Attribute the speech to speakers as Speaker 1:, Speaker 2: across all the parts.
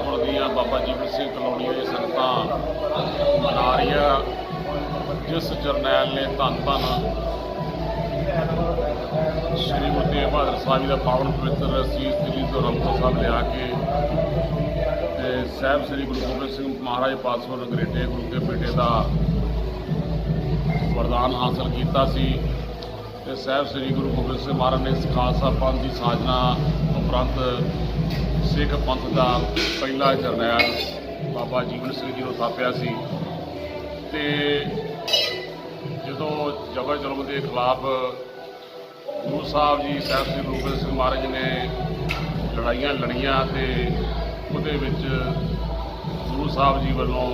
Speaker 1: ਪਿੰਡ ਦੀਆਂ ਬਾਬਾ ਜੀਵਨ ਸਿੰਘ ਕਲੋਨੀ ਦੀਆਂ ਸੰਗਤਾਂ। ਮਨਾ ਰਹੀਆਂ। ਜਿਸ ਜਰਨੈਲ ਨੇ ਧੰਨ ਧੰਨ ਸ਼੍ਰੀ ਗੁਰੂ ਤੇਗ ਬਹਾਦਰ ਸਾਹਿਬ ਜੀ ਦਾ ਪਾਵਨ ਪਵਿੱਤਰ ਅਸੀਸ ਦਿੱਲੀ ਤੋਂ ਰਮਤਾ ਸਾਹਿਬ ਲਿਆ ਕੇ ਤੇ ਸਾਹਿਬ ਸ੍ਰੀ ਗੁਰੂ ਗੋਬਿੰਦ ਸਿੰਘ ਮਹਾਰਾਜ ਪਾਤਸ਼ਾਹ ਨਗਰੇਟੇ ਗੁਰੂ ਦੇ ਬੇਟੇ ਦਾ ਵਰਦਾਨ ਹਾਸਲ ਕੀਤਾ ਸੀ। ਤੇ ਸਾਹਿਬ ਸ੍ਰੀ ਗੁਰੂ ਗੋਬਿੰਦ ਸਿੰਘ ਮਹਾਰਾਜ ਨੇ ਖਾਲਸਾ ਪੰਥ ਦੀ ਸਾਜਨਾ ਉਪਰੰਤ ਸਿੱਖ ਪੰਥ ਦਾ ਪਹਿਲਾ ਜਰਨੈਲ ਬਾਬਾ ਜੀਵਨ ਸਿੰਘ ਜੀ ਨੂੰ ਥਾਪਿਆ ਸੀ। ਤੇ ਜਦੋਂ ਜਬਰ ਜ਼ੁਲਮ ਦੇ ਖਿਲਾਫ ਗੁਰੂ ਸਾਹਿਬ ਜੀ ਸਾਹਿਬ ਸ੍ਰੀ ਗੁਰੂ ਗੋਬਿੰਦ ਸਿੰਘ ਮਹਾਰਾਜ ਨੇ ਲੜਾਈਆਂ ਲੜੀਆਂ ਤੇ ਉਹਦੇ ਵਿੱਚ ਗੁਰੂ ਸਾਹਿਬ ਜੀ ਵੱਲੋਂ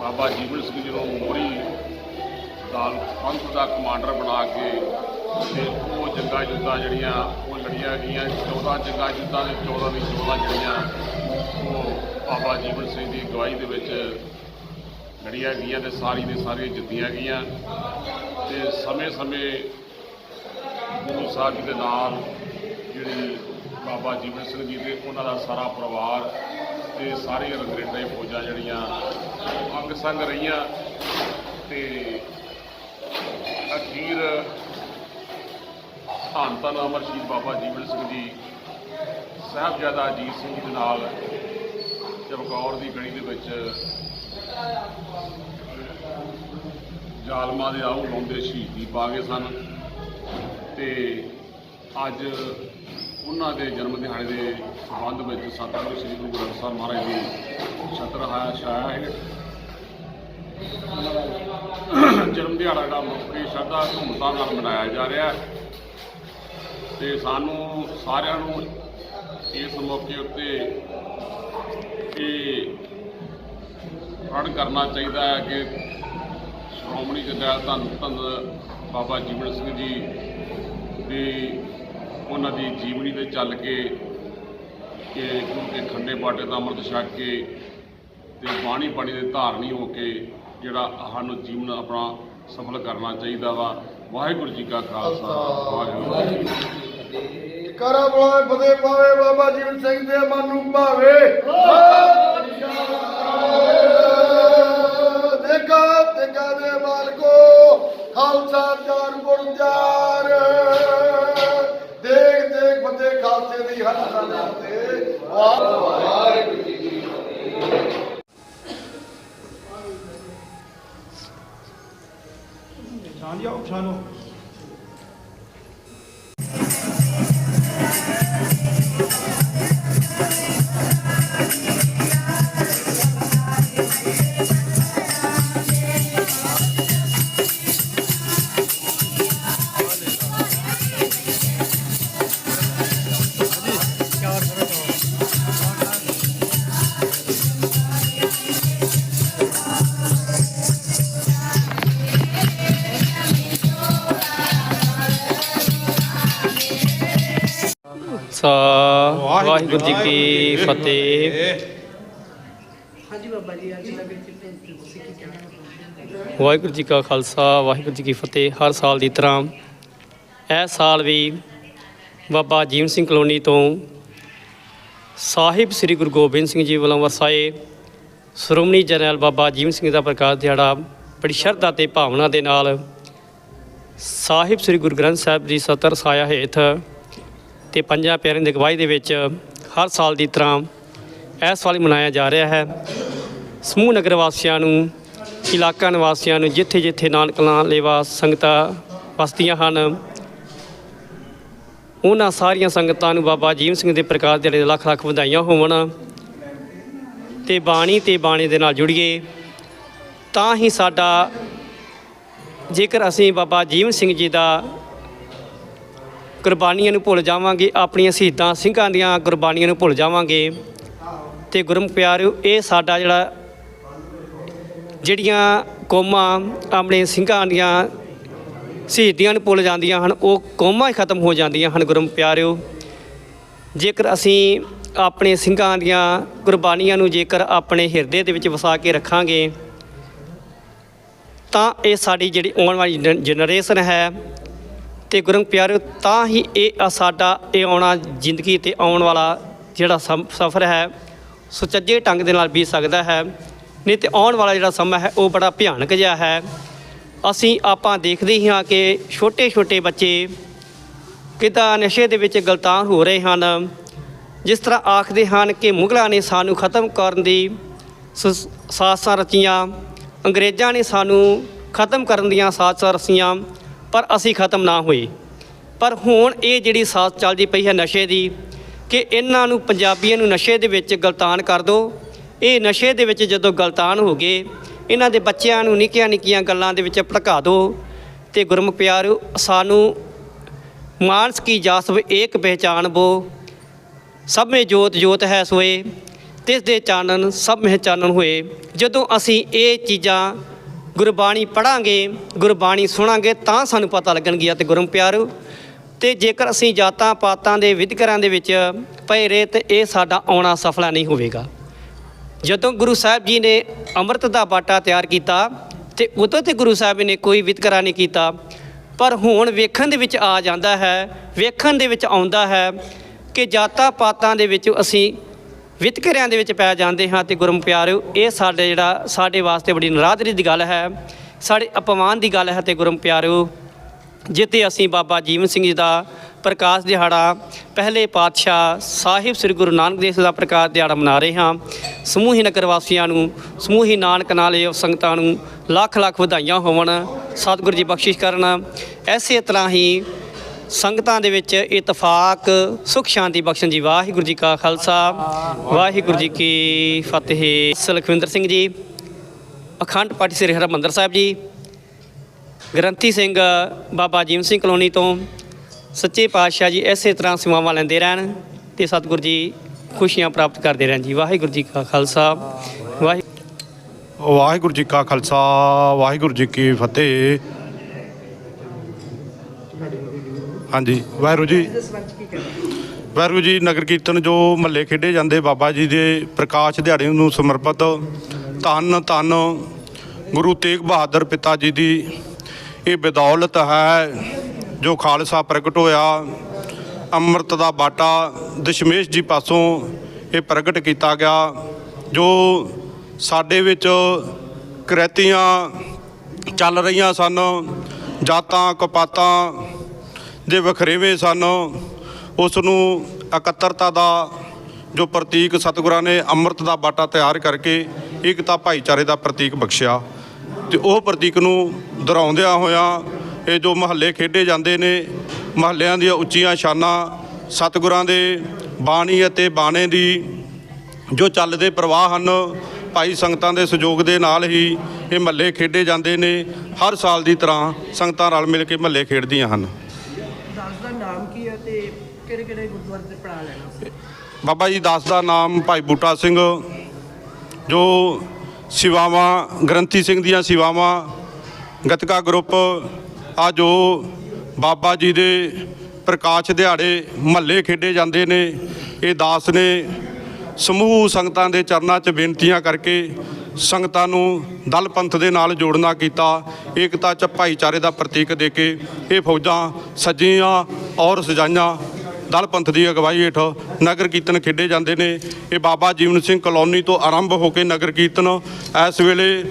Speaker 1: ਬਾਬਾ ਜੀਵਨ ਸਿੰਘ ਜੀ ਨੂੰ ਮੋਹਰੀ ਦਾ ਪੰਥ ਦਾ ਕਮਾਂਡਰ ਬਣਾ ਕੇ ਤੇ ਉਹ ਜੰਗਾਂ ਯੁੱਧਾਂ ਜਿਹੜੀਆਂ ਲੜੀਆਂ ਗਈਆਂ 14 ਜੰਗਾਂ ਜਿੱਦਾਂ ਦੇ 14 ਦੀ 14 ਜਿਹੜੀਆਂ ਉਹ ਬਾਬਾ ਜੀਵਨ ਸਿੰਘ ਦੀ ਅਗਵਾਈ ਦੇ ਵਿੱਚ ਲੜੀਆਂ ਗਈਆਂ ਤੇ ਸਾਰੀ ਦੇ ਸਾਰੀਆਂ ਜਿੱਤੀਆਂ ਗਈਆਂ ਤੇ ਸਮੇਂ-ਸਮੇਂ ਗੁਰੂ ਸਾਹਿਬ ਜੀ ਦੇ ਨਾਲ ਜਿਹੜੀ ਬਾਬਾ ਜੀਵਨ ਸਿੰਘ ਜੀ ਦੇ ਉਹਨਾਂ ਦਾ ਸਾਰਾ ਪਰਿਵਾਰ ਤੇ ਸਾਰੀਆਂ ਰੰਗਰੇਟੇ ਫੌਜਾਂ ਜਿਹੜੀਆਂ ਅੰਗ ਸੰਗ ਰਹੀਆਂ ਤੇ ਅਖੀਰ ਧੰਨ ਧੰਨ ਅਮਰ ਸ਼ਹੀਦ ਬਾਬਾ ਜੀਵਨ ਸਿੰਘ ਜੀ, ਸਾਹਿਬਜ਼ਾਦਾ ਅਜੀਤ ਸਿੰਘ ਜੀ ਦੇ ਨਾਲ ਚਮਕੌਰ ਦੀ ਗਲੀ ਦੇ ਵਿੱਚ ਜ਼ਾਲਮਾਂ ਦੇ ਆਉ ਲਾਉਂਦੇ ਸ਼ਹੀਦੀ ਪਾ ਗਏ ਸਨ ਤੇ ਅੱਜ ਉਹਨਾਂ ਦੇ ਜਨਮ ਦਿਹਾੜੇ ਦੇ ਸੰਬੰਧ ਵਿੱਚ ਸਤਿਗੁਰੂ ਸ੍ਰੀ ਗੁਰੂ ਗ੍ਰੰਥ ਸਾਹਿਬ ਮਹਾਰਾਜ ਦੀ ਛਤਰ ਹਾਇਆ ਛਾਇਆ ਹੈ। ਜਨਮ ਦਿਹਾੜਾ ਦਾ ਮੁੱਖੀ ਸ਼ਰਧਾ ਧੂਮਧਾਮ ਨਾਲ ਮਨਾਇਆ ਜਾ ਰਿਹਾ ਹੈ। ਤੇ ਸਾਨੂੰ ਸਾਰਿਆਂ ਨੂੰ ਇਸ ਮੌਕੇ ਉੱਤੇ ਇਹ ਪ੍ਰਣ ਕਰਨਾ ਚਾਹੀਦਾ ਹੈ ਕਿ ਸ਼੍ਰੋਮਣੀ ਜਰਨੈਲ ਧੰਨ ਧੰਨ ਬਾਬਾ ਜੀਵਨ ਸਿੰਘ ਜੀ ਦੀ ਉਹਨਾਂ ਦੀ ਜੀਵਨੀ ਤੇ ਚੱਲ ਕੇ ਕਿ ਗੁਰੂ ਕੇ ਖੰਡੇ ਬਾਟੇ ਦਾ ਅੰਮ੍ਰਿਤ ਛਕ ਕੇ ਤੇ ਬਾਣੀ ਬਾਣੀ ਦੇ ਧਾਰਨੀ ਹੋ ਕੇ ਜਿਹੜਾ ਸਾਨੂੰ ਜੀਵਨ ਆਪਣਾ ਸਫਲ ਕਰਨਾ ਚਾਹੀਦਾ ਵਾ। ਵਾਹਿਗੁਰੂ ਜੀ ਕਾ ਖਾਲਸਾ, ਵਾਹਿਗੁਰੂ ਜੀ
Speaker 2: ਕਰਾ ਬੋਲੇ ਫਤਿਹ ਪਾਵੇ, ਬਾਬਾ ਜੀਵਨ ਸਿੰਘ ਦੇ ਮਨ ਨੂੰ ਭਾਵੇ। ਦੇਖਾ ਦੇਖਾ ਦੇ ਮਾਲਕੋ, ਖਾਲਸਾ ਚਾਰ ਗੁਣ ਦੇਖ ਦੇਖ ਫਤਿਹ ਖਾਲਸੇ ਦੀ ਹੱਥ ਨਾਲ ਤੇ ਵਾਹਿਗੁਰੂ ਜੀ ਕੀ
Speaker 3: ਛਾਣ ਜਾਓ ਛਾਣੋ
Speaker 4: ਵਾਹਿਗੁਰੂ ਜੀ ਕੀ ਫਤਿਹ।
Speaker 5: ਹਾਂਜੀ ਬਾਬਾ ਜੀ ਅੱਜ ਦਾ ਵਿੱਚ ਤੁਸੀਂ ਕੀ ਕਹਿਣਾ
Speaker 4: ਵਾਹਿਗੁਰੂ ਜੀ ਕਾ ਖਾਲਸਾ ਵਾਹਿਗੁਰੂ ਜੀ ਕੀ ਫਤਿਹ। ਹਰ ਸਾਲ ਦੀ ਤਰ੍ਹਾਂ ਇਸ ਸਾਲ ਵੀ ਬਾਬਾ ਜੀਵਨ ਸਿੰਘ ਕਲੋਨੀ ਤੋਂ ਸਾਹਿਬ ਸ੍ਰੀ ਗੁਰੂ ਗੋਬਿੰਦ ਸਿੰਘ ਜੀ ਵੱਲੋਂ ਵਸਾਏ ਸ਼੍ਰੋਮਣੀ ਜਰਨੈਲ ਬਾਬਾ ਜੀਵਨ ਸਿੰਘ ਦਾ ਪ੍ਰਕਾਸ਼ ਦਿਹਾੜਾ ਬੜੀ ਸ਼ਰਧਾ ਤੇ ਭਾਵਨਾ ਦੇ ਨਾਲ ਸਾਹਿਬ ਸ੍ਰੀ ਗੁਰੂ ਗ੍ਰੰਥ ਸਾਹਿਬ ਦੀ ਸਤਰ ਸਾਇਆ ਹੇਠ ਤੇ ਪੰਜਾਂ ਪਿਆਰਿਆਂ ਦੀ ਅਗਵਾਈ ਦੇ ਵਿੱਚ ਹਰ ਸਾਲ ਦੀ ਤਰ੍ਹਾਂ ਇਸ ਸਾਲ ਮਨਾਇਆ ਜਾ ਰਿਹਾ ਹੈ। ਸਮੂਹ ਨਗਰ ਵਾਸੀਆਂ ਨੂੰ, ਇਲਾਕਾ ਨਿਵਾਸੀਆਂ ਨੂੰ ਜਿੱਥੇ ਜਿੱਥੇ ਨਾਨਕਲਾਂ, ਲੇਵਾ ਸੰਗਤਾਂ ਵਸਦੀਆਂ ਹਨ, ਉਹਨਾਂ ਸਾਰੀਆਂ ਸੰਗਤਾਂ ਨੂੰ ਬਾਬਾ ਜੀਵਨ ਸਿੰਘ ਦੇ ਪ੍ਰਕਾਸ਼ ਦੇ ਲੱਖ ਲੱਖ ਵਧਾਈਆਂ ਹੋਵਣ ਤੇ ਬਾਣੀ ਤੇ ਬਾਣੀ ਦੇ ਨਾਲ ਜੁੜੀਏ। ਤਾਂ ਹੀ ਸਾਡਾ ਜੇਕਰ ਅਸੀਂ ਬਾਬਾ ਜੀਵਨ ਸਿੰਘ ਜੀ ਦਾ ਕੁਰਬਾਨੀਆਂ ਨੂੰ ਭੁੱਲ ਜਾਵਾਂਗੇ, ਆਪਣੀਆਂ ਸ਼ਹੀਦਾਂ ਸਿੰਘਾਂ ਦੀਆਂ ਕੁਰਬਾਨੀਆਂ ਨੂੰ ਭੁੱਲ ਜਾਵਾਂਗੇ। ਤੇ ਗੁਰਮ ਪਿਆਰਿਓ, ਇਹ ਸਾਡਾ ਜਿਹੜਾ ਜਿਹੜੀਆਂ ਕੌਮਾਂ ਆਪਣੇ ਸਿੰਘਾਂ ਦੀਆਂ ਸ਼ਹੀਦੀਆਂ ਨੂੰ ਭੁੱਲ ਜਾਂਦੀਆਂ ਹਨ, ਉਹ ਕੌਮਾਂ ਹੀ ਖਤਮ ਹੋ ਜਾਂਦੀਆਂ ਹਨ ਗੁਰਮ ਪਿਆਰਿਓ। ਜੇਕਰ ਅਸੀਂ ਆਪਣੇ ਸਿੰਘਾਂ ਦੀਆਂ ਕੁਰਬਾਨੀਆਂ ਨੂੰ ਜੇਕਰ ਆਪਣੇ ਹਿਰਦੇ ਦੇ ਵਿੱਚ ਵਸਾ ਕੇ ਰੱਖਾਂਗੇ, ਤਾਂ ਇਹ ਸਾਡੀ ਜਿਹੜੀ ਆਉਣ ਵਾਲੀ ਜਨ- ਜਨਰੇਸ਼ਨ ਹੈ ਤੇ ਗੁਰੰਗ ਪਿਆਰਿਓ, ਤਾਂ ਹੀ ਇਹ ਸਾਡਾ, ਇਹ ਆਉਣਾ ਜ਼ਿੰਦਗੀ ਤੇ ਆਉਣ ਵਾਲਾ ਜਿਹੜਾ ਸਫ਼ਰ ਹੈ, ਸੁਚੱਜੇ ਢੰਗ ਦੇ ਨਾਲ ਬੀਤ ਸਕਦਾ ਹੈ। ਨਹੀਂ ਤੇ ਆਉਣ ਵਾਲਾ ਜਿਹੜਾ ਸਮਾਂ ਹੈ, ਉਹ ਬੜਾ ਭਿਆਨਕ ਜਿਹਾ ਹੈ। ਅਸੀਂ ਆਪਾਂ ਦੇਖਦੇ ਹੀ ਹਾਂ ਕਿ ਛੋਟੇ ਛੋਟੇ ਬੱਚੇ ਕਿੱਦਾਂ ਨਸ਼ੇ ਦੇ ਵਿੱਚ ਗਲਤਾਨ ਹੋ ਰਹੇ ਹਨ। ਜਿਸ ਤਰ੍ਹਾਂ ਆਖਦੇ ਹਨ ਕਿ ਮੁਗਲਾਂ ਨੇ ਸਾਨੂੰ ਖਤਮ ਕਰਨ ਦੀ ਸ- ਸਾਜ਼ਿਸ਼ਾਂ ਰਚੀਆਂ, ਅੰਗਰੇਜ਼ਾਂ ਨੇ ਸਾਨੂੰ ਖਤਮ ਕਰਨ ਦੀਆਂ ਸਾਸਾਂ ਰਚੀਆਂ। ਪਰ ਅਸੀਂ ਖਤਮ ਨਾ ਹੋਏ ਪਰ ਹੁਣ ਇਹ ਜਿਹੜੀ ਸਾਜ਼ ਚੱਲਦੀ ਪਈ ਹੈ ਨਸ਼ੇ ਦੀ ਕਿ ਇਹਨਾਂ ਨੂੰ ਪੰਜਾਬੀਆਂ ਨੂੰ ਨਸ਼ੇ ਦੇ ਵਿੱਚ ਗਲਤਾਨ ਕਰ ਦਿਓ ਇਹ ਨਸ਼ੇ ਦੇ ਵਿੱਚ ਜਦੋਂ ਗਲਤਾਨ ਹੋ ਗਏ, ਇਹਨਾਂ ਦੇ ਬੱਚਿਆਂ ਨੂੰ ਨਿੱਕੀਆਂ ਨਿੱਕੀਆਂ ਗੱਲਾਂ ਦੇ ਵਿੱਚ ਭੜਕਾ ਦਿਓ ਤੇ ਗੁਰਮੁਖ ਪਿਆਰਿਓ, ਸਾਨੂੰ ਮਾਨਸ ਕੀ ਜਾਸਬ ਏਕ ਪਹਿਚਾਨ ਬੋ। ਸਭ ਮੇ ਜੋਤ ਜੋਤ ਹੈ ਸੋਏ ਤਿਸ ਦੇ ਚਾਨਣ ਸਭ ਮੇ ਚਾਨਣ ਹੋਏ। ਜਦੋਂ ਅਸੀਂ ਇਹ ਚੀਜ਼ਾਂ ਗੁਰਬਾਣੀ ਪੜਾਂਗੇ, ਗੁਰਬਾਣੀ ਸੁਣਾਂਗੇ ਤਾਂ ਸਾਨੂੰ ਪਤਾ ਲੱਗਣਗੀਆਂ ਤੇ ਗੁਰਮ ਪਿਆਰਿਓ ਤੇ ਜੇਕਰ ਅਸੀਂ ਜਾਤਾਂ ਪਾਤਾਂ ਦੇ ਵਿਦਕਰਾਂ ਦੇ ਵਿੱਚ ਪਏ ਰਹੇ ਤੇ ਇਹ ਸਾਡਾ ਆਉਣਾ ਸਫਲਾ ਨਹੀਂ ਹੋਵੇਗਾ। ਜਦੋਂ ਗੁਰੂ ਸਾਹਿਬ ਜੀ ਨੇ ਅੰਮ੍ਰਿਤ ਦਾ ਬਾਟਾ ਤਿਆਰ ਕੀਤਾ ਤੇ ਉਦੋਂ ਤੇ ਗੁਰੂ ਸਾਹਿਬ ਨੇ ਕੋਈ ਵਿਤਕਰਾ ਨਹੀਂ ਕੀਤਾ, ਪਰ ਹੁਣ ਵੇਖਣ ਦੇ ਵਿੱਚ ਆ ਜਾਂਦਾ ਹੈ, ਵੇਖਣ ਦੇ ਵਿੱਚ ਆਉਂਦਾ ਹੈ ਕਿ ਜਾਤਾਂ ਪਾਤਾਂ ਦੇ ਵਿੱਚ ਅਸੀਂ ਵਿਤਕਰਿਆਂ ਦੇ ਵਿੱਚ ਪੈ ਜਾਂਦੇ ਹਾਂ ਤੇ ਗੁਰਮ ਪਿਆਰਿਓ, ਇਹ ਸਾਡੇ ਜਿਹੜਾ ਸਾਡੇ ਵਾਸਤੇ ਬੜੀ ਨਰਾਦਰੀ ਦੀ ਗੱਲ ਹੈ, ਸਾਡੇ ਅਪਮਾਨ ਦੀ ਗੱਲ ਹੈ ਤੇ ਗੁਰਮ ਪਿਆਰਿਓ, ਜਿੱਥੇ ਅਸੀਂ ਬਾਬਾ ਜੀਵਨ ਸਿੰਘ ਜੀ ਦਾ ਪ੍ਰਕਾਸ਼ ਦਿਹਾੜਾ, ਪਹਿਲੇ ਪਾਤਸ਼ਾਹ ਸਾਹਿਬ ਸ੍ਰੀ ਗੁਰੂ ਨਾਨਕ ਦੇਵ ਦਾ ਪ੍ਰਕਾਸ਼ ਦਿਹਾੜਾ ਮਨਾ ਰਹੇ ਹਾਂ। ਸਮੂਹੀ ਨਗਰ ਵਾਸੀਆਂ ਨੂੰ, ਸਮੂਹੀ ਨਾਨਕ ਨਾਲੇ ਸੰਗਤਾਂ ਨੂੰ ਲੱਖ ਲੱਖ ਵਧਾਈਆਂ ਹੋਵਣ, ਸਤਿਗੁਰੂ ਜੀ ਬਖਸ਼ਿਸ਼ ਕਰਨ। ਐਸੇ ਤਰ੍ਹਾਂ ਹੀ ਸੰਗਤਾਂ ਦੇ ਵਿੱਚ ਇਤਫਾਕ, ਸੁਖ, ਸ਼ਾਂਤੀ ਬਖਸ਼ਣ ਜੀ। ਵਾਹਿਗੁਰੂ ਜੀ ਕਾ ਖਾਲਸਾ। ਵਾਹਿਗੁਰੂ ਜੀ ਕੀ ਫਤਿਹ। ਸਲਖਵਿੰਦਰ ਸਿੰਘ ਜੀ, ਅਖੰਡ ਪਾਠੀ ਸ੍ਰੀ ਹਰਿਮੰਦਰ ਸਾਹਿਬ ਜੀ, ਗ੍ਰੰਥੀ ਸਿੰਘ ਬਾਬਾ ਜੀਵਨ ਸਿੰਘ ਕਲੋਨੀ ਤੋਂ ਸੱਚੇ ਪਾਤਸ਼ਾਹ ਜੀ ਇਸੇ ਤਰ੍ਹਾਂ ਸੇਵਾਵਾਂ ਲੈਂਦੇ ਰਹਿਣ ਤੇ ਸਤਿਗੁਰੂ ਜੀ ਖੁਸ਼ੀਆਂ ਪ੍ਰਾਪਤ ਕਰਦੇ ਰਹਿਣ ਜੀ। ਵਾਹਿਗੁਰੂ ਜੀ ਕਾ ਖਾਲਸਾ। ਵਾਹਿ
Speaker 3: ਵਾਹਿਗੁਰੂ ਜੀ ਕਾ ਖਾਲਸਾ, ਵਾਹਿਗੁਰੂ ਜੀ ਕੀ ਫਤਿਹ। ਹਾਂਜੀ, ਵਾਹਿਗੁਰੂ ਜੀ।
Speaker 5: ਇਸ
Speaker 3: ਵਾਹਿਗੁਰੂ ਜੀ, ਨਗਰ ਕੀਰਤਨ ਜੋ ਮਹੱਲੇ ਖੇਡੇ ਜਾਂਦੇ, ਬਾਬਾ ਜੀ ਦੇ ਪ੍ਰਕਾਸ਼ ਦਿਹਾੜੇ ਨੂੰ ਸਮਰਪਿਤ ਧੰਨ ਧੰਨ ਗੁਰੂ ਤੇਗ ਬਹਾਦਰ ਪਿਤਾ ਜੀ ਦੀ ਇਹ ਬਦੌਲਤ ਹੈ, ਜੋ ਖਾਲਸਾ ਪ੍ਰਗਟ ਹੋਇਆ, ਅੰਮ੍ਰਿਤ ਦਾ ਬਾਟਾ ਦਸ਼ਮੇਸ਼ ਜੀ ਪਾਸੋਂ ਇਹ ਪ੍ਰਗਟ ਕੀਤਾ ਗਿਆ, ਜੋ ਸਾਡੇ ਵਿੱਚ ਕਰੈਤੀਆਂ ਚੱਲ ਰਹੀਆਂ ਸਨ, ਜਾਤਾਂ, ਕਪਾਤਾਂ ਦੇ ਵਖਰੇਵੇਂ ਸਨ ਉਸ ਨੂੰ ਇਕੱਤਰਤਾ ਦਾ ਜੋ ਪ੍ਰਤੀਕ ਸਤਿਗੁਰਾਂ ਨੇ ਅੰਮ੍ਰਿਤ ਦਾ ਬਾਟਾ ਤਿਆਰ ਕਰਕੇ ਏਕਤਾ ਭਾਈਚਾਰੇ ਦਾ ਪ੍ਰਤੀਕ ਬਖਸ਼ਿਆ ਤੇ ਉਹ ਪ੍ਰਤੀਕ ਨੂੰ ਦੁਹਰਾਉਂਦਿਆਂ ਹੋਇਆਂ ਇਹ ਜੋ ਮਹੱਲੇ ਖੇਡੇ ਜਾਂਦੇ ਨੇ, ਮਹੱਲਿਆਂ ਦੀਆਂ ਉੱਚੀਆਂ ਸ਼ਾਨਾਂ, ਸਤਿਗੁਰਾਂ ਦੇ ਬਾਣੀ ਅਤੇ ਬਾਣੇ ਦੀ ਜੋ ਚੱਲਦੇ ਪ੍ਰਵਾਹ ਹਨ, ਭਾਈ ਸੰਗਤਾਂ ਦੇ ਸਹਿਯੋਗ ਦੇ ਨਾਲ ਹੀ ਇਹ ਮਹੱਲੇ ਖੇਡੇ ਜਾਂਦੇ ਨੇ, ਹਰ ਸਾਲ ਦੀ ਤਰ੍ਹਾਂ ਸੰਗਤਾਂ ਰਲ ਮਿਲ ਕੇ ਮਹੱਲੇ ਖੇਡਦੀਆਂ ਹਨ।
Speaker 5: ਕਿਹੜੇ ਗੁਰਦੁਆਰੇ ਤੇ ਪੜਾ ਲੈਣਾ
Speaker 3: ਬਾਬਾ ਜੀ ਦਾਸ ਦਾ ਨਾਮ ਭਾਈ ਬੂਟਾ ਸਿੰਘ, ਜੋ ਸਿਵਾਵਾਂ, ਗ੍ਰੰਥੀ ਸਿੰਘ ਦੀਆਂ ਸਿਵਾਵਾਂ, ਗਤਕਾ ਗਰੁੱਪ ਆ ਜੋ ਬਾਬਾ ਜੀ ਦੇ ਪ੍ਰਕਾਸ਼ ਦਿਹਾੜੇ ਮਹੱਲੇ ਖੇਡੇ ਜਾਂਦੇ ਨੇ। ਇਹ ਦਾਸ ਨੇ ਸਮੂਹ ਸੰਗਤਾਂ ਦੇ ਚਰਨਾਂ 'ਚ ਬੇਨਤੀਆਂ ਕਰਕੇ ਸੰਗਤਾਂ ਨੂੰ ਦਲ ਪੰਥ ਦੇ ਨਾਲ ਜੋੜਨਾ ਕੀਤਾ, ਏਕਤਾ 'ਚ ਭਾਈਚਾਰੇ ਦਾ ਪ੍ਰਤੀਕ ਦੇ ਕੇ ਇਹ ਫੌਜਾਂ ਸਜੀਆਂ ਔਰ ਸਜਾਈਆਂ ਦਲ ਪੰਥ ਦੀ ਅਗਵਾਈ ਹੇਠ ਨਗਰ ਕੀਰਤਨ ਖੇਡੇ ਜਾਂਦੇ ਨੇ। ਇਹ ਬਾਬਾ ਜੀਵਨ ਸਿੰਘ ਕਲੋਨੀ ਤੋਂ ਆਰੰਭ ਹੋ ਕੇ ਨਗਰ ਕੀਰਤਨ, ਇਸ ਵੇਲੇ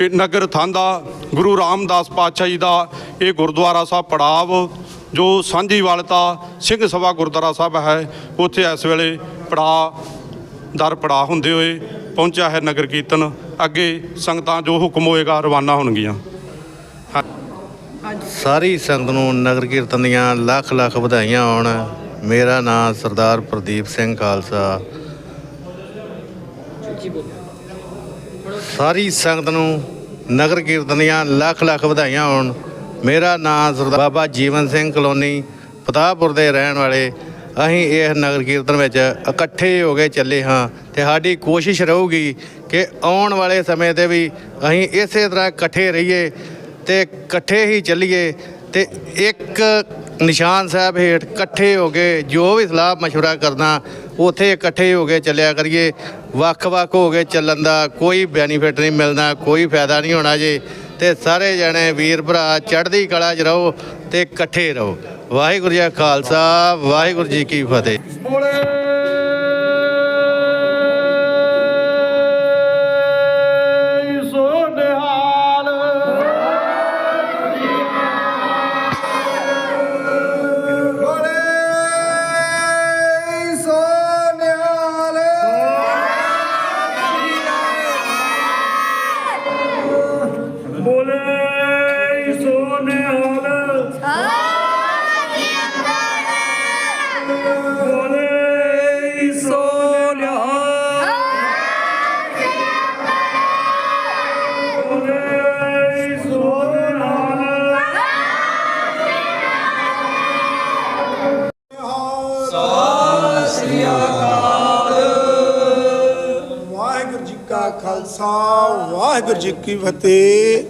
Speaker 3: ਇਹ ਨਗਰ ਥਾਂਦਾ ਗੁਰੂ ਰਾਮਦਾਸ ਪਾਤਸ਼ਾਹ ਜੀ ਦਾ ਇਹ ਗੁਰਦੁਆਰਾ ਸਾਹਿਬ ਪੜਾਵ, ਜੋ ਸਾਂਝੀਵਾਲਤਾ ਸਿੰਘ ਸਭਾ ਗੁਰਦੁਆਰਾ ਸਾਹਿਬ ਹੈ, ਉੱਥੇ ਇਸ ਵੇਲੇ ਪੜਾ, ਦਰ ਪੜਾ ਹੁੰਦੇ ਹੋਏ ਪਹੁੰਚਿਆ ਹੈ ਨਗਰ ਕੀਰਤਨ। ਅੱਗੇ ਸੰਗਤਾਂ ਜੋ ਹੁਕਮ ਹੋਏਗਾ ਰਵਾਨਾ ਹੋਣਗੀਆਂ।
Speaker 6: ਸਾਰੀ ਸੰਗਤ ਨੂੰ ਨਗਰ ਕੀਰਤਨ ਦੀਆਂ ਲੱਖ ਲੱਖ ਵਧਾਈਆਂ ਹੋਣ ਮੇਰਾ ਨਾਮ ਸਰਦਾਰ ਪ੍ਰਦੀਪ ਸਿੰਘ ਖਾਲਸਾ। ਸਾਰੀ ਸੰਗਤ ਨੂੰ ਨਗਰ ਕੀਰਤਨ ਦੀਆਂ ਲੱਖ ਲੱਖ ਵਧਾਈਆਂ ਹੋਣ। ਮੇਰਾ ਨਾਮ ਸਰਦਾਰ ਬਾਬਾ ਜੀਵਨ ਸਿੰਘ ਕਲੋਨੀ, ਫਤਾਹਪੁਰ ਦੇ ਰਹਿਣ ਵਾਲੇ। ਅਸੀਂ ਇਹ ਨਗਰ ਕੀਰਤਨ ਵਿੱਚ ਇਕੱਠੇ ਹੋ ਕੇ ਚੱਲੇ ਹਾਂ ਤੇ ਸਾਡੀ ਕੋਸ਼ਿਸ਼ ਰਹੂਗੀ ਕਿ ਆਉਣ ਵਾਲੇ ਸਮੇਂ ਤੇ ਵੀ ਅਸੀਂ ਇਸੇ ਤਰ੍ਹਾਂ ਇਕੱਠੇ ਰਹੀਏ ਤੇ ਇਕੱਠੇ ਹੀ ਚੱਲੀਏ ਤੇ ਇੱਕ ਨਿਸ਼ਾਨ ਸਾਹਿਬ ਹੇਠ ਇਕੱਠੇ ਹੋ ਕੇ ਜੋ ਵੀ ਸਲਾਹ مشورہ ਕਰਨਾ ਉੱਥੇ ਇਕੱਠੇ ਹੋ ਕੇ ਚੱਲਿਆ ਕਰੀਏ ਵੱਖ-ਵੱਖ ਹੋ ਕੇ ਚੱਲਣ ਦਾ ਕੋਈ ਬੈਨੀਫਿਟ ਨਹੀਂ ਮਿਲਣਾ ਕੋਈ ਫਾਇਦਾ ਨਹੀਂ ਹੋਣਾ ਜੇ ਤੇ ਸਾਰੇ ਜਣੇ ਵੀਰ ਭਰਾ ਚੜ੍ਹਦੀ ਕਲਾ 'ਚ ਰਹੋ ਤੇ ਇਕੱਠੇ ਰਹੋ ਵਾਹਿਗੁਰੂ ਜੀ ਕਾ ਖਾਲਸਾ ਵਾਹਿਗੁਰੂ ਜੀ ਕੀ ਫਤਿਹ
Speaker 7: ਜੀ ਕੀ ਫਤਿਹ।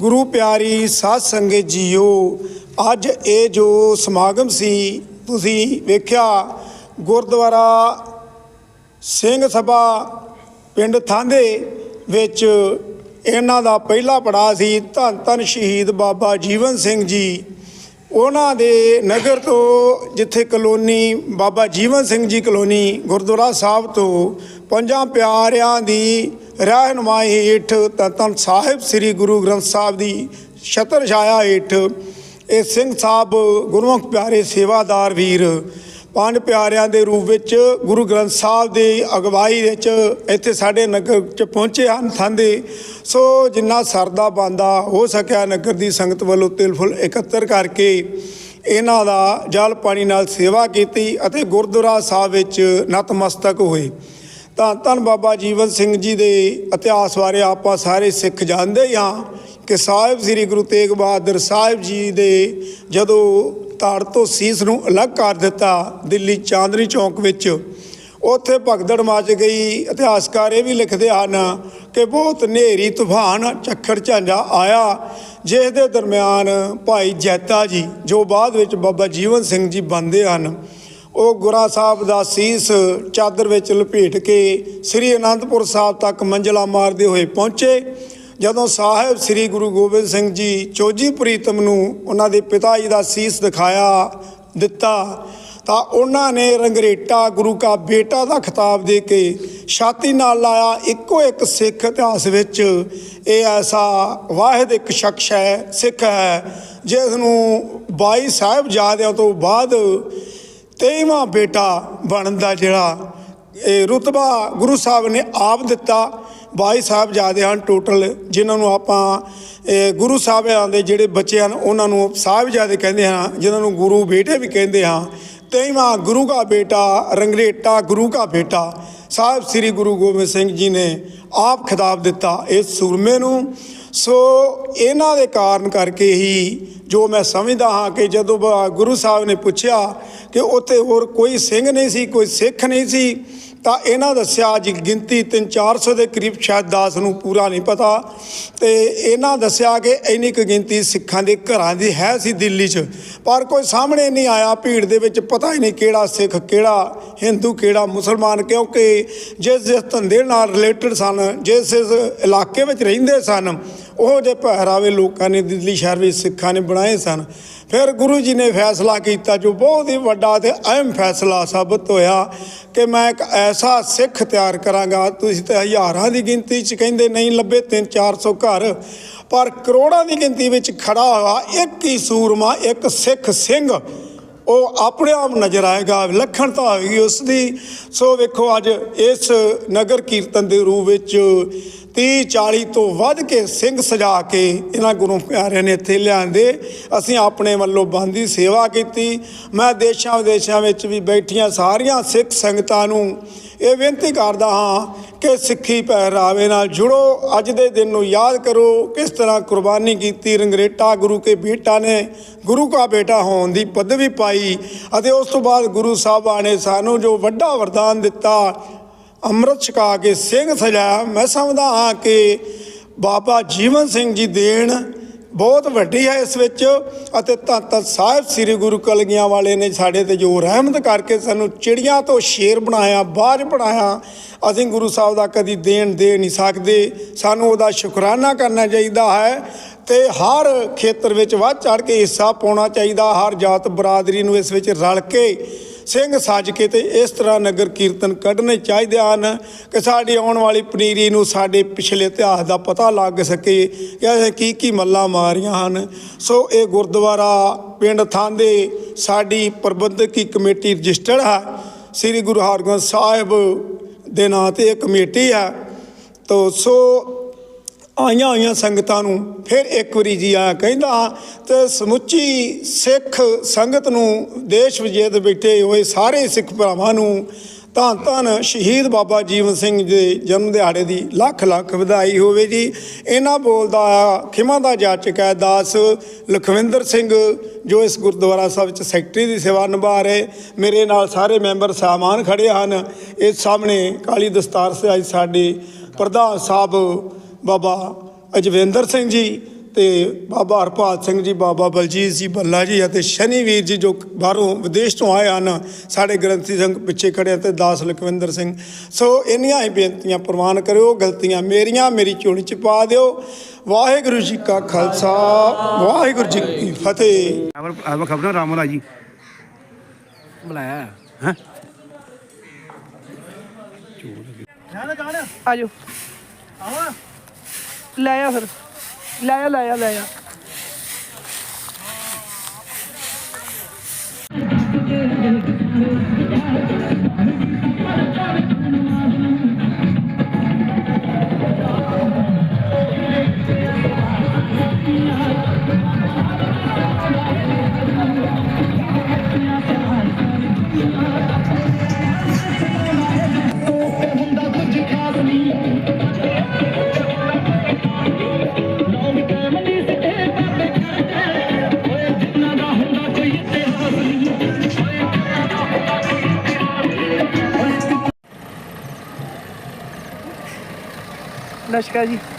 Speaker 7: ਗੁਰੂ ਪਿਆਰੀ ਸਾਧ ਸੰਗਤ ਜੀਓ, ਅੱਜ ਇਹ ਜੋ ਸਮਾਗਮ ਸੀ, ਤੁਸੀਂ ਵੇਖਿਆ, ਗੁਰਦੁਆਰਾ ਸਿੰਘ ਸਭਾ ਪਿੰਡ ਥਾਂਦੇ ਵਿੱਚ ਇਹਨਾਂ ਦਾ ਪਹਿਲਾ ਪੜਾਅ ਸੀ, ਧੰਨ ਧੰਨ ਸ਼ਹੀਦ ਬਾਬਾ ਜੀਵਨ ਸਿੰਘ ਜੀ। ਉਹਨਾਂ ਦੇ ਨਗਰ ਤੋਂ ਜਿੱਥੇ ਕਲੋਨੀ ਬਾਬਾ ਜੀਵਨ ਸਿੰਘ ਜੀ ਕਲੋਨੀ ਗੁਰਦੁਆਰਾ ਸਾਹਿਬ ਤੋਂ ਪੰਜਾਂ ਪਿਆਰਿਆਂ ਦੀ ਰਹਿਨਮਾਈ ਹੇਠ ਧੰਨ ਧੰਨ ਸਾਹਿਬ ਸ੍ਰੀ ਗੁਰੂ ਗ੍ਰੰਥ ਸਾਹਿਬ ਦੀ ਛਤਰ ਛਾਇਆ ਹੇਠ ਇਹ ਸਿੰਘ ਸਾਹਿਬ ਗੁਰਮੁਖ ਪਿਆਰੇ ਸੇਵਾਦਾਰ ਵੀਰ, ਪੰਜ ਪਿਆਰਿਆਂ ਦੇ ਰੂਪ ਵਿੱਚ ਗੁਰੂ ਗ੍ਰੰਥ ਸਾਹਿਬ ਦੀ ਅਗਵਾਈ ਵਿੱਚ ਇੱਥੇ ਸਾਡੇ ਨਗਰ ਚ ਪਹੁੰਚੇ ਹਨ ਥਾਂਦੇ। ਸੋ ਜਿੰਨਾ ਸਰਦਾ ਬੰਦਾ ਹੋ ਸਕਿਆ ਨਗਰ ਦੀ ਸੰਗਤ ਵੱਲੋਂ ਤਿਲ ਫੁੱਲ ਇਕੱਤਰ ਕਰਕੇ ਇਹਨਾਂ ਦਾ ਜਲ ਪਾਣੀ ਨਾਲ ਸੇਵਾ ਕੀਤੀ ਅਤੇ ਗੁਰਦੁਆਰਾ ਸਾਹਿਬ ਵਿੱਚ ਨਤਮਸਤਕ ਹੋਏ। ਤਾਂ ਧੰਨ ਬਾਬਾ ਜੀਵਨ ਸਿੰਘ ਜੀ ਦੇ ਇਤਿਹਾਸ ਬਾਰੇ ਆਪਾਂ ਸਾਰੇ ਸਿੱਖ ਜਾਣਦੇ ਹੀ ਹਾਂ ਕਿ ਸਾਹਿਬ ਸ੍ਰੀ ਗੁਰੂ ਤੇਗ ਬਹਾਦਰ ਸਾਹਿਬ ਜੀ ਦੇ ਜਦੋਂ ਧੜ ਤੋਂ ਸੀਸ ਨੂੰ ਅਲੱਗ ਕਰ ਦਿੱਤਾ ਦਿੱਲੀ ਚਾਂਦਨੀ ਚੌਂਕ ਵਿੱਚ, ਉੱਥੇ ਭਗਦੜ ਮਚ ਗਈ। ਇਤਿਹਾਸਕਾਰ ਇਹ ਵੀ ਲਿਖਦੇ ਹਨ ਕਿ ਬਹੁਤ ਹਨੇਰੀ, ਤੂਫਾਨ, ਚੱਖੜ, ਝਾਂਜਾ ਆਇਆ, ਜਿਸ ਦੇ ਦਰਮਿਆਨ ਭਾਈ ਜੈਤਾ ਜੀ ਜੋ ਬਾਅਦ ਵਿੱਚ ਬਾਬਾ ਜੀਵਨ ਸਿੰਘ ਜੀ ਬਣਦੇ ਹਨ। ਉਹ ਗੁਰਾ ਸਾਹਿਬ ਦਾ ਸੀਸ ਚਾਦਰ ਵਿੱਚ ਲਪੇਟ ਕੇ ਸ੍ਰੀ ਅਨੰਦਪੁਰ ਸਾਹਿਬ ਤੱਕ ਮੰਜ਼ਲਾ ਮਾਰਦੇ ਹੋਏ ਪਹੁੰਚੇ। ਜਦੋਂ ਸਾਹਿਬ ਸ੍ਰੀ ਗੁਰੂ ਗੋਬਿੰਦ ਸਿੰਘ ਜੀ ਚੋਜੀ ਪ੍ਰੀਤਮ ਨੂੰ ਉਹਨਾਂ ਦੇ ਪਿਤਾ ਜੀ ਦਾ ਸੀਸ ਦਿਖਾਇਆ, ਦਿੱਤਾ, ਤਾਂ ਉਹਨਾਂ ਨੇ ਰੰਗਰੇਟਾ ਗੁਰੂ ਕਾ ਬੇਟਾ ਦਾ ਖਿਤਾਬ ਦੇ ਕੇ ਛਾਤੀ ਨਾਲ ਲਾਇਆ। ਇੱਕੋ ਇੱਕ ਸਿੱਖ ਇਤਿਹਾਸ ਵਿੱਚ ਇਹ ਐਸਾ ਵਾਹਿਦ ਇੱਕ ਸ਼ਖਸ ਹੈ, ਸਿੱਖ ਹੈ ਜਿਸ ਨੂੰ 22 ਸਾਹਿਬਜ਼ਾਦਿਆਂ ਤੋਂ ਬਾਅਦ ਤੇਈਵਾਂ ਬੇਟਾ ਬਣਨ ਦਾ ਜਿਹੜਾ, ਇਹ ਰੁਤਬਾ ਗੁਰੂ ਸਾਹਿਬ ਨੇ ਆਪ ਦਿੱਤਾ। 22 ਸਾਹਿਬਜ਼ਾਦੇ ਹਨ ਟੋਟਲ ਜਿਨ੍ਹਾਂ ਨੂੰ ਆਪਾਂ ਗੁਰੂ ਸਾਹਿਬਾਂ ਦੇ ਜਿਹੜੇ ਬੱਚੇ ਹਨ, ਉਹਨਾਂ ਨੂੰ ਸਾਹਿਬਜ਼ਾਦੇ ਕਹਿੰਦੇ ਹਨ ਜਿਨ੍ਹਾਂ ਨੂੰ ਗੁਰੂ ਬੇਟੇ ਵੀ ਕਹਿੰਦੇ ਹਾਂ। ਤੇਈਵਾਂ ਗੁਰੂ ਦਾ ਬੇਟਾ, ਰੰਗਰੇਟਾ ਗੁਰੂ ਦਾ ਬੇਟਾ, ਸਾਹਿਬ ਸ੍ਰੀ ਗੁਰੂ ਗੋਬਿੰਦ ਸਿੰਘ ਜੀ ਨੇ ਆਪ ਖਿਤਾਬ ਦਿੱਤਾ ਇਸ ਸੂਰਮੇ ਨੂੰ। ਸੋ ਇਹਨਾਂ ਦੇ ਕਾਰਨ ਕਰਕੇ ਹੀ ਜੋ ਮੈਂ ਸਮਝਦਾ ਹਾਂ ਕਿ ਜਦੋਂ ਬ- ਗੁਰੂ ਸਾਹਿਬ ਨੇ ਪੁੱਛਿਆ ਕਿ ਉੱਥੇ ਹੋਰ ਕੋਈ ਸਿੰਘ ਨਹੀਂ ਸੀ, ਕੋਈ ਸਿੱਖ ਨਹੀਂ ਸੀ ਤਾਂ ਇਹਨਾਂ ਦੱਸਿਆ ਜੀ ਗਿਣਤੀ 3-400 ਦੇ ਕਰੀਬ ਸ਼ਾਇਦ ਦਾਸ ਨੂੰ ਪੂਰਾ ਨਹੀਂ ਪਤਾ। ਤੇ ਇਹਨਾਂ ਦੱਸਿਆ ਕਿ ਇੰਨੀ ਕੁ ਗਿਣਤੀ ਸਿੱਖਾਂ ਦੇ ਘਰਾਂ ਦੀ ਹੈ ਸੀ ਦਿੱਲੀ 'ਚ। ਪਰ ਕੋਈ ਸਾਹਮਣੇ ਨਹੀਂ ਆਇਆ, ਭੀੜ ਦੇ ਵਿੱਚ ਪਤਾ ਹੀ ਨਹੀਂ ਕਿਹੜਾ ਸਿੱਖ, ਕਿਹੜਾ ਹਿੰਦੂ, ਕਿਹੜਾ ਮੁਸਲਮਾਨ, ਕਿਉਂਕਿ ਜਿਸ ਜਿਸ ਧੰਦੇ ਨਾਲ ਰਿਲੇਟਡ ਸਨ, ਜਿਸ ਜਿਸ ਇਲਾਕੇ ਵਿੱਚ ਰਹਿੰਦੇ ਸਨ, ਉਹ ਜੇ ਪਹਿਰਾਵੇ ਲੋਕਾਂ ਨੇ ਦਿੱਲੀ ਸ਼ਹਿਰ ਵਿੱਚ ਸਿੱਖਾਂ ਨੇ ਬਣਾਏ ਸਨ। ਫਿਰ ਗੁਰੂ ਜੀ ਨੇ ਫੈਸਲਾ ਕੀਤਾ ਜੋ ਬਹੁਤ ਹੀ ਵੱਡਾ ਤੇ ਅਹਿਮ ਫੈਸਲਾ ਸਾਬਤ ਹੋਇਆ ਕਿ ਮੈਂ ਇੱਕ ਐਸਾ ਸਿੱਖ ਤਿਆਰ ਕਰਾਂਗਾ। ਤੁਸੀਂ ਤੇ ਹਜ਼ਾਰਾਂ ਦੀ ਗਿਣਤੀ 'ਚ ਕਹਿੰਦੇ ਨਹੀਂ ਲੱਭੇ 3-400 ਘਰ। ਪਰ ਕਰੋੜਾਂ ਦੀ ਗਿਣਤੀ ਵਿੱਚ ਖੜਾ ਹੋਇਆ ਇੱਕ ਹੀ ਸੂਰਮਾ, ਇੱਕ ਸਿੱਖ ਸਿੰਘ ਉਹ ਆਪਣੇ ਆਪ ਨਜ਼ਰ ਆਏਗਾ ਵਿਲੱਖਣਤਾ ਹੋਏਗੀ ਉਸ ਦੀ ਸੋ ਵੇਖੋ ਅੱਜ ਇਸ ਨਗਰ ਕੀਰਤਨ ਦੇ ਰੂਪ ਵਿੱਚ 30 40 ਤੋਂ ਵੱਧ ਕੇ ਸਿੰਘ ਸਜਾ ਕੇ ਇਹਨਾਂ ਗੁਰੂ ਪਿਆਰਿਆਂ ਨੇ ਇੱਥੇ ਲਿਆਂਦੇ। ਅਸੀਂ ਆਪਣੇ ਵੱਲੋਂ ਬੰਦੀ ਸੇਵਾ ਕੀਤੀ। ਮੈਂ ਦੇਸ਼ਾਂ ਵਿਦੇਸ਼ਾਂ ਵਿੱਚ ਵੀ ਬੈਠੀਆਂ ਸਾਰੀਆਂ ਸਿੱਖ ਸੰਗਤਾਂ ਨੂੰ ਇਹ ਬੇਨਤੀ ਕਰਦਾ ਹਾਂ ਕਿ ਸਿੱਖੀ ਪਹਿਰਾਵੇ ਨਾਲ ਜੁੜੋ। ਅੱਜ ਦੇ ਦਿਨ ਨੂੰ ਯਾਦ ਕਰੋ ਕਿਸ ਤਰ੍ਹਾਂ ਕੁਰਬਾਨੀ ਕੀਤੀ ਰੰਗਰੇਟਾ ਗੁਰੂ ਕੇ ਬੇਟਾ ਨੇ। ਗੁਰੂ ਕਾ ਬੇਟਾ ਹੋਣ ਦੀ ਪਦਵੀ ਪਾਈ ਅਤੇ ਉਸ ਤੋਂ ਬਾਅਦ ਗੁਰੂ ਸਾਹਿਬਾਂ ਨੇ ਸਾਨੂੰ ਜੋ ਵੱਡਾ ਵਰਦਾਨ ਦਿੱਤਾ, ਅੰਮ੍ਰਿਤ ਛਕਾ ਕੇ ਸਿੰਘ ਸਜਾਇਆ ਮੈਂ ਸਮਝਦਾ ਹਾਂ ਕਿ ਬਾਬਾ ਜੀਵਨ ਸਿੰਘ ਜੀ ਦੇਣ ਬਹੁਤ ਵੱਡੀ ਹੈ ਇਸ ਵਿੱਚ ਅਤੇ ਧੰਨ ਧੰਨ ਸਾਹਿਬ ਸ੍ਰੀ ਗੁਰੂ ਕਲਗੀਆਂ ਵਾਲੇ ਨੇ ਸਾਡੇ ਤੇ ਜੋ ਰਹਿਮਤ ਕਰਕੇ ਸਾਨੂੰ ਚਿੜੀਆਂ ਤੋਂ ਸ਼ੇਰ ਬਣਾਇਆ, ਬਾਜ ਬਣਾਇਆ, ਅਸੀਂ ਗੁਰੂ ਸਾਹਿਬ ਦਾ ਕਦੀ ਦੇਣ ਦੇ ਨਹੀਂ ਸਕਦੇ। ਸਾਨੂੰ ਉਹਦਾ ਸ਼ੁਕਰਾਨਾ ਕਰਨਾ ਚਾਹੀਦਾ ਹੈ ਤੇ ਹਰ ਖੇਤਰ ਵਿੱਚ ਵੱਧ ਚੜ ਕੇ ਹਿੱਸਾ ਪਾਉਣਾ ਚਾਹੀਦਾ, ਹਰ ਜਾਤ ਬਰਾਦਰੀ ਨੂੰ ਇਸ ਵਿੱਚ ਰਲ ਕੇ ਸਿੰਘ ਸੱਜ ਕੇ ਤੇ ਇਸ ਤਰ੍ਹਾਂ ਨਗਰ ਕੀਰਤਨ ਕੱਢਣੇ ਚਾਹੀਦੇ ਹਨ ਕਿ ਸਾਡੀ ਆਉਣ ਵਾਲੀ ਪਨੀਰੀ ਨੂੰ ਸਾਡੇ ਪਿਛਲੇ ਇਤਿਹਾਸ ਦਾ ਪਤਾ ਲੱਗ ਸਕੇ ਕਿ ਅਸੀਂ ਕੀ ਕੀ ਮੱਲਾਂ ਮਾਰੀਆਂ ਹਨ। ਸੋ ਇਹ ਗੁਰਦੁਆਰਾ ਪਿੰਡ ਥਾਂਦੇ ਸਾਡੀ ਪ੍ਰਬੰਧਕੀ ਕਮੇਟੀ ਰਜਿਸਟਰਡ ਹੈ। ਸ੍ਰੀ ਗੁਰੂ ਹਰਗੋਬਿੰਦ ਸਾਹਿਬ ਦੇ ਨਾਂ ਤੇ ਇਹ ਕਮੇਟੀ ਹੈ। ਤੋ ਸੋ ਆਈਆਂ ਹੋਈਆਂ ਸੰਗਤਾਂ ਨੂੰ ਫਿਰ ਇੱਕ ਵਾਰੀ ਜੀ ਆ ਕਹਿੰਦਾ, ਤੇ ਸਮੁੱਚੀ ਸਿੱਖ ਸੰਗਤ ਨੂੰ, ਦੇਸ਼ ਵਿਦੇਸ਼ ਬੈਠੇ ਹੋਏ ਸਾਰੇ ਸਿੱਖ ਭਰਾਵਾਂ ਨੂੰ ਧੰਨ ਧੰਨ ਸ਼ਹੀਦ ਬਾਬਾ ਜੀਵਨ ਸਿੰਘ ਦੇ ਜਨਮ ਦਿਹਾੜੇ ਦੀ ਲੱਖ ਲੱਖ ਵਧਾਈ ਹੋਵੇ ਜੀ। ਇਹਨਾਂ ਬੋਲਦਾ ਖਿਮਾ ਦਾ ਜਾਚਕ ਹੈ ਦਾਸ ਲਖਵਿੰਦਰ ਸਿੰਘ, ਜੋ ਇਸ ਗੁਰਦੁਆਰਾ ਸਾਹਿਬ ਵਿੱਚ ਸੈਕਟਰੀ ਦੀ ਸੇਵਾ ਨਿਭਾ ਰਹੇ। ਮੇਰੇ ਨਾਲ ਸਾਰੇ ਮੈਂਬਰ ਸਾਮਾਨ ਖੜੇ ਹਨ। ਇਸ ਸਾਹਮਣੇ ਕਾਲੀ ਦਸਤਾਰ ਸੇ ਅੱਜ ਸਾਡੇ ਪ੍ਰਧਾਨ ਸਾਹਿਬ ਬਾਬਾ ਅਜਵਿੰਦਰ ਸਿੰਘ ਜੀ ਤੇ ਬਾਬਾ ਹਰਪਾਲ ਸਿੰਘ ਜੀ ਬਾਬਾ ਬਲਜੀਤ ਜੀ ਬੱਲਾ ਜੀ ਅਤੇ ਸ਼ਨੀ ਵੀਰ ਜੀ ਜੋ ਬਾਹਰੋਂ ਵਿਦੇਸ਼ ਤੋਂ ਆਏ ਹਨ ਸਾਡੇ ਗ੍ਰੰਥੀ ਸਿੰਘ ਪਿੱਛੇ ਖੜੇ ਤੇ ਦਾਸ ਲਖਵਿੰਦਰ ਸਿੰਘ। ਸੋ ਇੰਨੀਆਂ ਹੀ ਬੇਨਤੀਆਂ ਪ੍ਰਵਾਨ ਕਰਿਓ ਗਲਤੀਆਂ ਮੇਰੀਆਂ ਮੇਰੀ ਝੋਲੀ ਚ ਪਾ ਦਿਓ। ਵਾਹਿਗੁਰੂ ਜੀ ਕਾ ਖਾਲਸਾ ਵਾਹਿਗੁਰੂ ਜੀ ਕੀ ਫਤਿਹ।
Speaker 8: ਖਬਰ ਖਬਰ ਰਾਮਲਾ ਜੀ।
Speaker 5: ਬੁਲਾਇਆ।
Speaker 8: ਹੈਂ?
Speaker 5: ਆਜੋ। ਲੈ ਆ ਫਿਰ। ਲੈ ਆ ਲੈ ਆ ਲੈ ਆ। ਸਤਿ ਸ਼੍ਰੀ ਅਕਾਲ ਜੀ।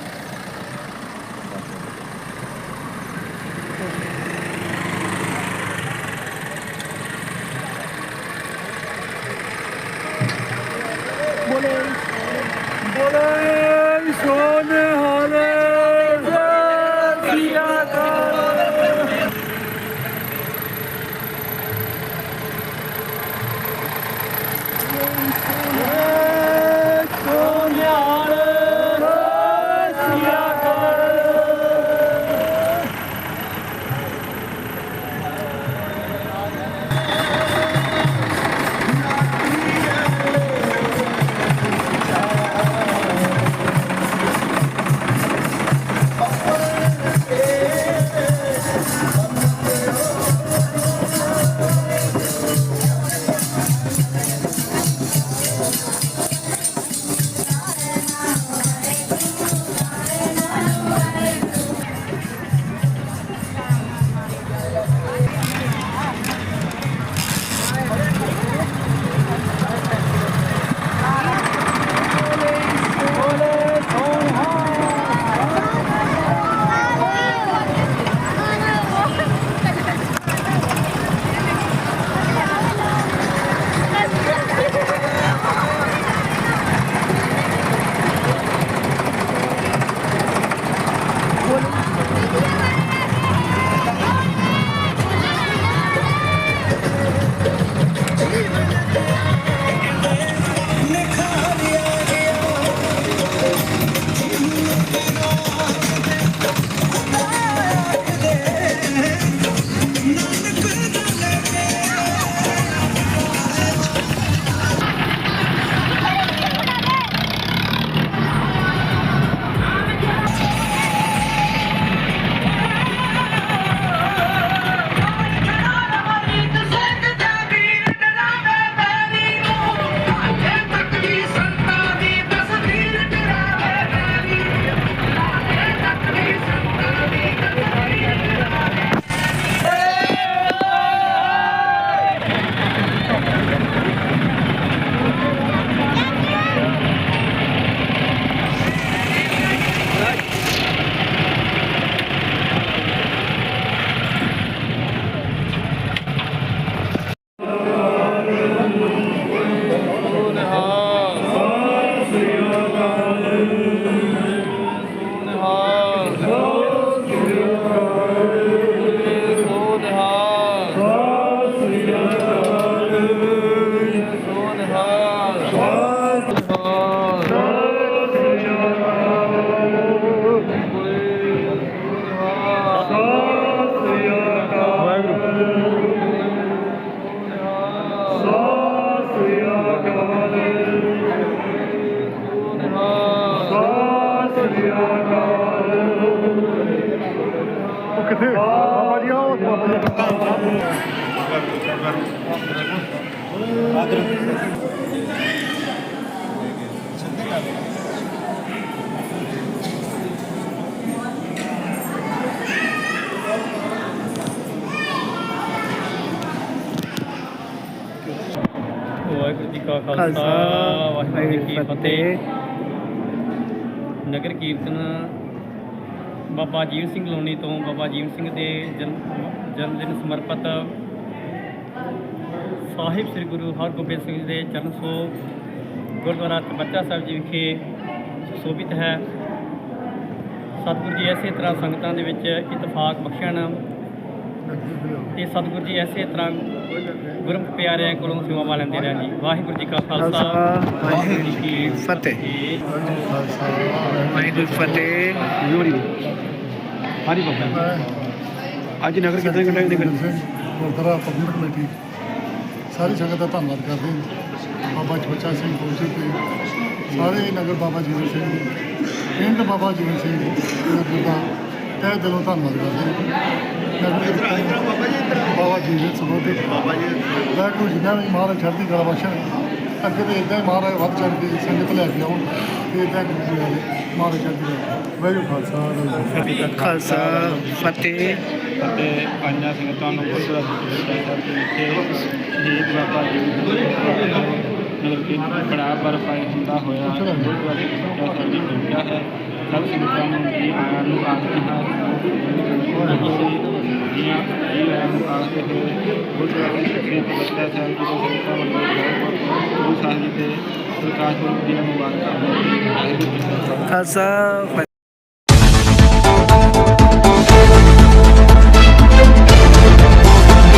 Speaker 4: ਵਾਹਿਗੁਰੂ ਜੀ ਕਾ ਖਾਲਸਾ ਵਾਹਿਗੁਰੂ ਜੀ ਕੀ ਫਤਿਹ। ਨਗਰ ਕੀਰਤਨ ਬਾਬਾ ਜੀਵ ਸਿੰਘ ਲੋਣੀ ਤੋਂ ਬਾਬਾ ਜੀਵ ਸਿੰਘ ਦੇ ਜਨਮ ਜਨਮ ਦਿਨ ਸਮਰਪਿਤ ਸਾਹਿਬ ਸ੍ਰੀ ਗੁਰੂ ਹਰਗੋਬਿੰਦ ਸਿੰਘ ਜੀ ਦੇ ਚਰਨ ਛੋਹ ਗੁਰਦੁਆਰਾ ਤਪੱਚਾ ਸਾਹਿਬ ਜੀ ਵਿਖੇ ਸੁਸ਼ੋਭਿਤ ਹੈ। ਸਤਿਗੁਰੂ ਜੀ ਐਸੇ ਤਰ੍ਹਾਂ ਸੰਗਤਾਂ ਦੇ ਵਿੱਚ ਇਤਫਾਕ ਬਖਸ਼ਣ ਤੇ ਸਤਿਗੁਰੂ ਜੀ ਐਸੇ ਤਰ੍ਹਾਂ ਗੁਰਮੁਖ ਪਿਆਰਿਆਂ ਕੋਲੋਂ ਸੇਵਾਵਾਂ ਲੈਂਦੇ ਰਹਿਣ ਜੀ। ਵਾਹਿਗੁਰੂ ਜੀ ਕਾ ਖਾਲਸਾ ਵਾਹਿਗੁਰੂ ਜੀ ਕੀ ਫਤਿਹ।
Speaker 5: ਵਾਹਿਗੁਰੂ ਫਤਿਹ।
Speaker 3: ਹਾਂਜੀ ਬਾਬਾ ਅੱਜ ਨਗਰ ਕੀਰਤਨ ਕਿੰਨੇ ਵਜੇ ਨਿਕਲ
Speaker 8: ਗੁਰਦੁਆਰਾ ਪ੍ਰਬੰਧਕ ਕਮੇਟੀ। ਸਾਰੀ ਸੰਗਤ ਦਾ ਧੰਨਵਾਦ ਕਰਦੇ ਹਾਂ। ਬਾਬਾ ਚਵਚਾ ਸਿੰਘ ਕੋਚੀ ਤੇ ਸਾਰੇ ਨਗਰ ਬਾਬਾ ਜੀਵਨ ਸਿੰਘ ਜੀ ਪਿੰਡ ਬਾਬਾ ਜੀਵਨ ਸਿੰਘ ਜੀ ਦਾ ਤਹਿ ਦਿਲੋਂ ਧੰਨਵਾਦ ਕਰਦੇ ਹਾਂ। ਦੇ ਬਾਬਾ ਬਾਬਾ ਜੀ ਵਾਹਿਗੁਰੂ ਜੀ ਨੇ ਵੀ ਮਹਾਰਾਜ ਚੜ੍ਹਦੀ ਕਲਾ ਬਖਸ਼ਣ ਅੱਗੇ ਤੇ ਇਦਾਂ ਮਹਾਰਾਜ ਵੱਧ ਚੜ੍ਹ ਕੇ ਸੰਗਤ ਲੈ ਕੇ ਆਉਣ ਤੇ ਇਦਾਂ ਮਹਾਰਾਜ ਕਲਾ ਵਾਹਿਗੁਰੂ ਖਾਲਸਾ।
Speaker 5: ਖਾਲਸਾ ਫਤਿਹ।
Speaker 9: ਅਤੇ ਪੰਜਾਂ ਸੰਗਤਾਂ ਨੂੰ ਦੇ ਵਿਖੇ ਸ਼ਹੀਦ ਬਾਬਾ ਜੀ ਨਗਰ ਕੀ ਬੜਾ ਬਰਫਾਈ ਹੁੰਦਾ ਹੋਇਆ। ਸਾਹਿਬ ਜੀ ਪਹੁੰਚਿਆ ਹੈ ਸਭ ਸੰਗਤਾਂ ਨੂੰ ਜੀ ਆਇਆਂ ਨੂੰ ਆਖਦੇ ਹਾਂ ਜੀਆਂ ਜੀ ਆਇਆਂ ਨੂੰ ਆਖਦੇ ਹੋਏ ਗੁਰਦੁਆਰਾ ਸ੍ਰੀ ਤਪੱਚਾ ਸਾਹਿਬ ਜੀ ਦੇ ਸੰਗਤਾਂ ਵੱਲੋਂ ਬਹੁਤ ਬਹੁਤ ਗੁਰੂ ਸਾਹਿਬ ਜੀ ਦੇ ਪ੍ਰਕਾਸ਼ ਪੁਰਬ ਦੀਆਂ ਮੁਬਾਰਕਾਂ
Speaker 5: ਖਾਲਸਾ